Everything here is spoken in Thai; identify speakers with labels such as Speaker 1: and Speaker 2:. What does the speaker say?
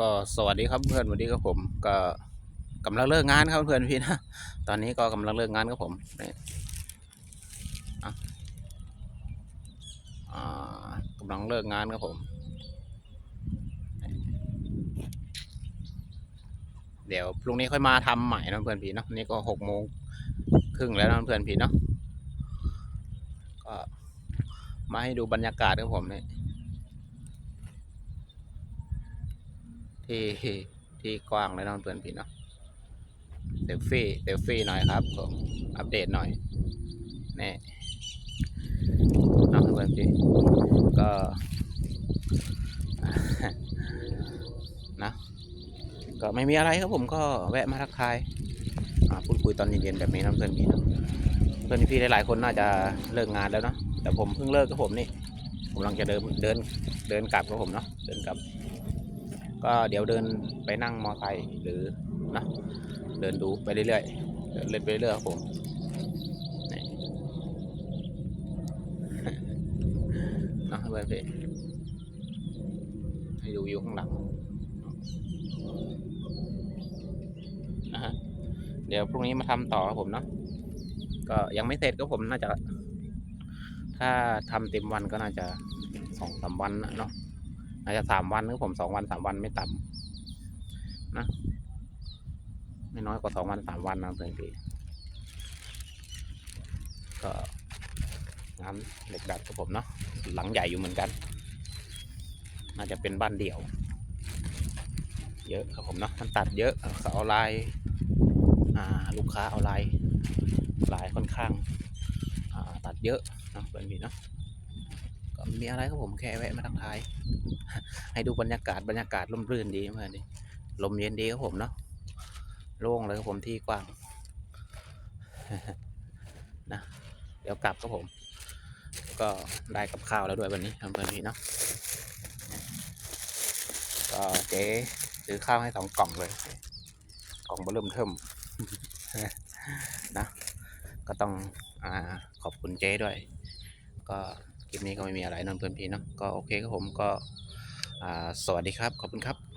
Speaker 1: ก็สวัสดีครับเพื่อนสวัสดีครับผมก็กำลังเลิกงานครับเพื่อนพี่นะตอนนี้ก็กำลังเลิกงานครับผมนี่อะอ่ากำลังเลิกงานครับผมเดี๋ยวพรุ่งนี้ค่อยมาทำใหม่นะเพื่อนพี่เนาะนี่ก็หกโมงครึ่งแล้วนะเพื่อนพี่เนาะก็มาให้ดูบรรยากาศครับผมเนี่ย ที่ที่กว้างเลยเนาะเพื่อนพี่เนาะเซลฟี่เซลฟี่หน่อยครับผมอัปเดตหน่อยนี่เนาะเพื่อนพี่ก็นะก็ไม่มีอะไรครับผมก็แวะมาทักทายพูดคุยตอนเย็นๆแบบนี้นะเพื่อนพี่เนาะเพื่อนพี่หลายๆคนน่าจะเลิกงานแล้วเนาะแต่ผมเพิ่งเลิกกับผมนี่ผมกำลังจะเดินเดินเดินกลับกับผมเนาะเดินกลับ ก็เดี๋ยวเดินไปนั่งมอไซค์หรือนะเดินดูไปเรื่อยๆเดินเล่นไปเรื่อยๆครับผมนี่นะเพื่อนพี่ให้ดูวิวข้างหลังนะฮะเดี๋ยวพรุ่งนี้มาทำต่อครับผมเนาะก็ยังไม่เสร็จก็ผมน่าจะ ถ้าทำเต็มวันก็น่าจะสองสามวันนะเนาะ อาจจะสามวันหรือผมสองวันสามวันไม่ต่ำนะไม่น้อยกว่าสองวันสามวันนะเพื่อนพี่ก็งานเหล็กดัดกับผมเนาะหลังใหญ่อยู่เหมือนกัน น่าจะเป็นบ้านเดี่ยว เยอะครับผมเนาะมันตัดเยอะเขาเอาลายลูกค้าเอาลายลายค่อนข้างตัดเยอะเนาะเพื่อนพี่เนาะ ก็มีอะไรครับผมแค่แวะมาทักทาย ให้ดูบรรยากาศบรรยากาศร่มรื่นดีมากเลยลมเย็นดีครับผมเนาะโล่งเลยครับผมที่กว้างนะเดี๋ยวกลับครับผม ก็ได้กับข้าวแล้วด้วยวันนี้ทำเพื่อนพี่เนาะก็เจ๊ซื้อข้าวให้สองกล่องเลย กล่องเบอร์เริ่มเทิมนะก็ต้องอขอบคุณเจ๊ด้วย ก็ คลิปนี้ก็ไม่มีอะไรนอนเพื่อนพี่เนาะก็โอเคครับผมก็สวัสดีครับ ขอบคุณครับ